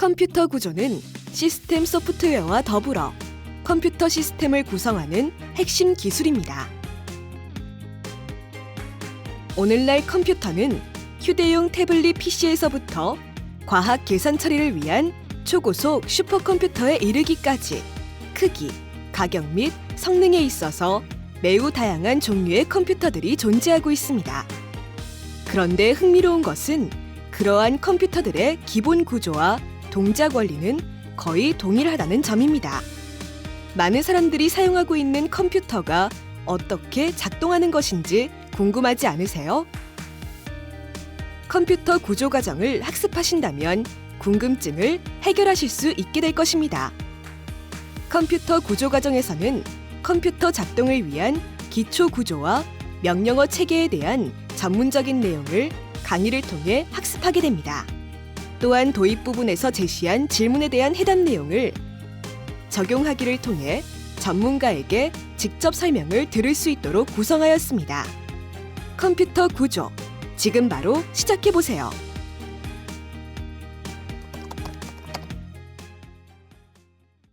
컴퓨터 구조는 시스템 소프트웨어와 더불어 컴퓨터 시스템을 구성하는 핵심 기술입니다. 오늘날 컴퓨터는 휴대용 태블릿 PC에서부터 과학 계산 처리를 위한 초고속 슈퍼컴퓨터에 이르기까지 크기, 가격 및 성능에 있어서 매우 다양한 종류의 컴퓨터들이 존재하고 있습니다. 그런데 흥미로운 것은 그러한 컴퓨터들의 기본 구조와 동작 원리는 거의 동일하다는 점입니다. 많은 사람들이 사용하고 있는 컴퓨터가 어떻게 작동하는 것인지 궁금하지 않으세요? 컴퓨터 구조 과정을 학습하신다면 궁금증을 해결하실 수 있게 될 것입니다. 컴퓨터 구조 과정에서는 컴퓨터 작동을 위한 기초 구조와 명령어 체계에 대한 전문적인 내용을 강의를 통해 학습하게 됩니다. 또한 도입 부분에서 제시한 질문에 대한 해답 내용을 적용하기를 통해 전문가에게 직접 설명을 들을 수 있도록 구성하였습니다. 컴퓨터 구조. 지금 바로 시작해 보세요.